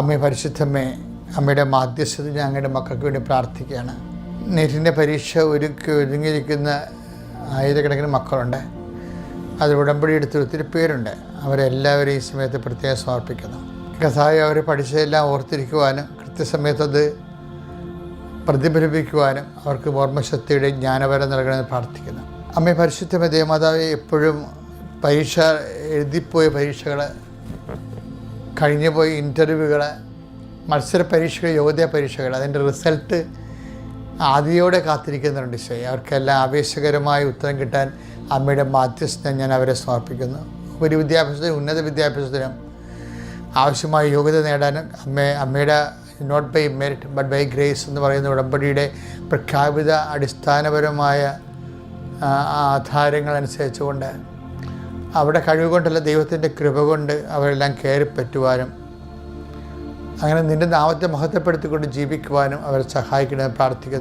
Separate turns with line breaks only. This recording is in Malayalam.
അമ്മ പരിശുദ്ധമ്മേ അമ്മയുടെ മാധ്യസ്ഥത ഞങ്ങളുടെ മക്കൾക്ക് വേണ്ടി പ്രാർത്ഥിക്കുകയാണ്. നെറ്റിന്റെ പരീക്ഷ ഒരുക്കി ഒരുങ്ങിയിരിക്കുന്ന ആയിരക്കണക്കിന് മക്കളുണ്ട്. അതിൽ ഉടമ്പടി എടുത്ത് ഒത്തിരി പേരുണ്ട്. അവരെല്ലാവരും ഈ സമയത്ത് പ്രത്യേകം സമർപ്പിക്കുന്നു. കഥായ അവർ പഠിച്ചതെല്ലാം ഓർത്തിരിക്കുവാനും കൃത്യസമയത്തത് പ്രതിഫലിപ്പിക്കുവാനും അവർക്ക് ഓർമ്മശക്തിയുടെ ജ്ഞാനപരം നൽകണമെന്ന് പ്രാർത്ഥിക്കുന്നു. അമ്മ പരിശുദ്ധമേ ദേവമാതാവ് എപ്പോഴും പരീക്ഷ എഴുതിപ്പോയ പരീക്ഷകൾ കഴിഞ്ഞുപോയ ഇന്റർവ്യൂകൾ മത്സര പരീക്ഷകൾ യോഗ്യതാ പരീക്ഷകൾ അതിന്റെ റിസൾട്ട് ആദിയോടെ കാത്തിരിക്കുന്നുണ്ട് ഈശോയെ. അവർക്കെല്ലാം ആവേശകരമായ ഉത്തരം കിട്ടാൻ അമ്മയുടെ മാധ്യസ്ഥം ഞാൻ അവരെ സമർപ്പിക്കുന്നു. ഒരു വിദ്യാഭ്യാസത്തിനും ഉന്നത വിദ്യാഭ്യാസത്തിനും ആവശ്യമായ യോഗ്യത നേടാനും അമ്മ അമ്മയുടെ not by merit but by grace എന്ന് പറയുന്ന ഉടമ്പടിയുടെ പ്രഖ്യാപിത അടിസ്ഥാനപരമായ ആധാരങ്ങൾ അനുസരിച്ചുകൊണ്ട് അവിടെ കഴിവ് കൊണ്ടല്ല ദൈവത്തിന്റെ കൃപ കൊണ്ട് അവരെല്ലാം കയറി പറ്റുവാനും അങ്ങനെ നിന്റെ നാമത്തെ മഹത്വപ്പെടുത്തിക്കൊണ്ട് ജീവിക്കുവാനും അവരെ സഹായിക്കണമെന്ന് പ്രാർത്ഥിക്കുന്നു.